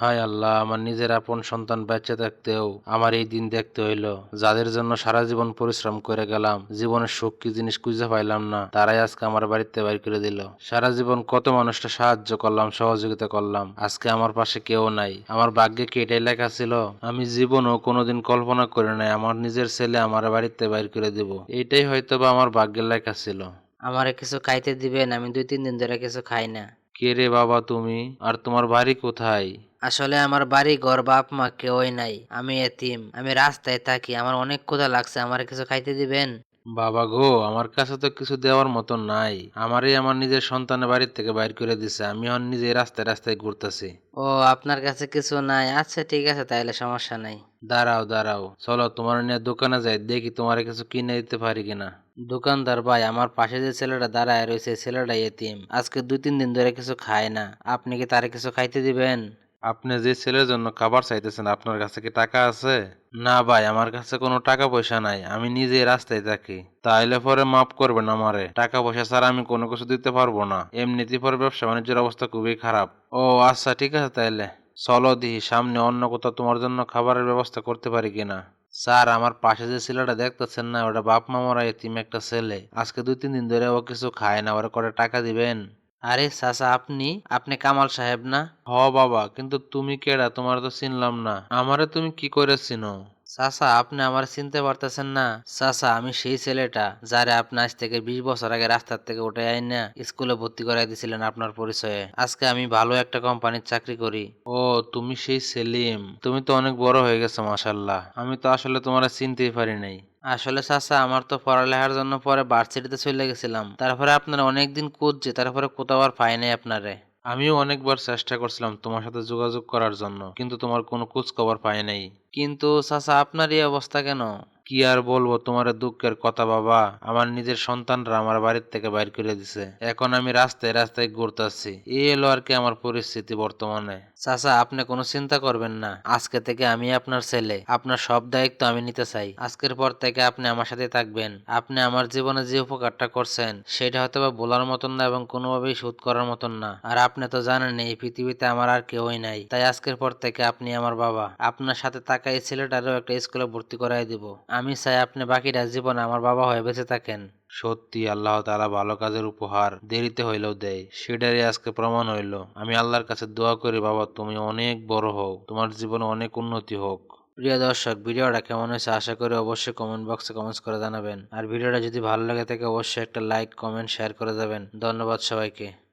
হায় আল্লাহ, আমার নিজের আপন সন্তান বেঁচে থাকতেও আমার এই দিন দেখতে হইল। যাদের জন্য সারা জীবন পরিশ্রম করে গেলাম, জীবনের সুখ কি জিনিস খুঁজে পাইলাম না, তারাই আজকে আমার বাড়িতে বাইর করে দিল। সারা জীবন কত মানুষটা সাহায্য করলাম, সহযোগিতা করলাম, আজকে আমার পাশে কেউ নাই। আমার ভাগ্যে কি এটাই লেখা ছিল? আমি জীবনও কোনোদিন কল্পনা করে নাই, আমার নিজের ছেলে আমার বাড়িতে বাইর করে দিব। এটাই হয়তো বা আমার ভাগ্যের লেখা ছিল। আমারে কিছু খাইতে দিবেন, আমি দুই তিন দিন ধরে কিছু খাই না। কে রে বাবা তুমি? আর তোমার বাড়ি কোথায়? আসলে আমার বাড়ি ঘর বাপ মা কেউই নাই। আমি এতিম। আমি রাস্তায় থাকি। আমার অনেক ক্ষুধা লাগছে। আমার কিছু খাইতে দিবেন? বাবা গো আমার কাছে তো কিছু দেওয়ার মতো নাই। আমারই আমার নিজের সন্তানের বাড়ির থেকে বাইর করে দিছে। আমি এখন নিজে রাস্তায় রাস্তায় ঘুরতেছি। ও আপনার কাছে কিছু নাই? আচ্ছা ঠিক আছে তাহলে সমস্যা নাই। দাঁড়াও দাঁড়াও। চলো তোমার নিয়ে দোকানে যাই। দেখি তোমার কিছু কিনে দিতে পারি কিনা। দোকানদার ভাই আমার পাশে যে ছেলেটা দাঁড়ায় রয়েছে ছেলেটা এতিম। আজকে দুই তিন দিন ধরে কিছু খায় না। আপনি কি তারে কিছু খাইতে দিবেন? আপনি যে ছেলের জন্য খাবার চাইতেছেন আপনার কাছে কি টাকা আছে? না ভাই আমার কাছে কোনো টাকা পয়সা নাই। আমি নিজে রাস্তায় থাকি। তাইলে পরে মাফ করবেন আমারে। টাকা পয়সা ছাড়া আমি কোনো কিছু দিতে পারব না। এমনিতে পরে ব্যবসা বাণিজ্যের অবস্থা খুবই খারাপ। ও আচ্ছা ঠিক আছে তাইলে। চলো দিহি সামনে অন্য কোথাও তোমার জন্য খাবারের ব্যবস্থা করতে পারি কিনা। স্যার, আমার পাশে যে ছেলেটা দেখতেছেন না, ওটা বাপ মামারা এতিম একটা ছেলে। আজকে দুই, তিন দিন ধরে ও কিছু খায় না, ওরা করে টাকা দিবেন? আরে চাচা, আপনি? আপনি কামাল সাহেব না? হ বাবা, কিন্তু তুমি কেডা? তোমার তো চিনলাম না। আমারে তুমি কি করে চিনো? চাচা, আপনি আমার চিনতে পারতেছেন না। চাচা, আমি সেই ছেলেটা যারে আপনি আজ থেকে বিশ বছর আগে রাস্তার থেকে উঠে আইন না স্কুলে ভর্তি করাই দিয়েছিলেন আপনার পরিচয়ে। আজকে আমি ভালো একটা কোম্পানির চাকরি করি। ও, তুমি সেই সেলিম। তুমি তো অনেক বড় হয়ে গেছো মাসাল্লাহ আমি তো আসলে তোমার চিনতেই পারি নাই। আসলে চাচা, আমার তো পড়ালেখার জন্য পরে ভার্সিটিতে চলে গেছিলাম। তারপরে আপনার অনেকদিন খুঁজছে তারপরে কোথাও আর পাই নাই আপনারে। আমিও অনেকবার চেষ্টা করছিলাম তোমার সাথে যোগাযোগ করার জন্য, কিন্তু তোমার কোনো খোঁজ খবর পাই নাই। কিন্তু চাচা, আপনার এই অবস্থা কেন? কি আর বলব তোমার দুঃখের কথা বাবা? আমার নিজের সন্তানরা আমার বাড়ির থেকে বাইর করে দিছে। এখন আমি রাস্তায় রাস্তায় ঘুরতেছি। এই এলো আর কি আমার পরিস্থিতি বর্তমানে। চাচা, আপনি কোনো চিন্তা করবেন না। আজকে থেকে আমি আপনার ছেলে। আপনার সব দায়িত্ব আমি নিতে চাই। আজকের পর থেকে আপনি আমার সাথে থাকবেন। আপনি আমার জীবনে যে উপকারটা করছেন, সেটা হয়তো বা বলার মতন না এবং কোনোভাবেই শোধ করার মতন না। আর আপনি তো জানেন, এই পৃথিবীতে আমার আর কেউই নাই। তাই আজকের পর থেকে আপনি আমার বাবা। আপনার সাথে থাকা এই ছেলেটারও একটা স্কুলে ভর্তি করাই দিব। আমি চাই আপনি বাকিটা জীবন আমার বাবা হয়ে বেঁচে থাকেন। সত্যি আল্লাহ তাআলা ভালো কাজের উপহার দেরিতে হইলেও দেয় সেটারই আজকে প্রমাণ হইল। আমি আল্লাহর কাছে দোয়া করি বাবা তুমি অনেক বড় হও তোমার জীবনে অনেক উন্নতি হোক। প্রিয় দর্শক ভিডিওটা কেমন হয়েছে আশা করি অবশ্যই কমেন্ট বক্সে কমেন্টস করে জানাবেন। আর ভিডিওটা যদি ভালো লাগে থাকে অবশ্যই একটা লাইক কমেন্ট শেয়ার করে যাবেন। ধন্যবাদ সবাইকে।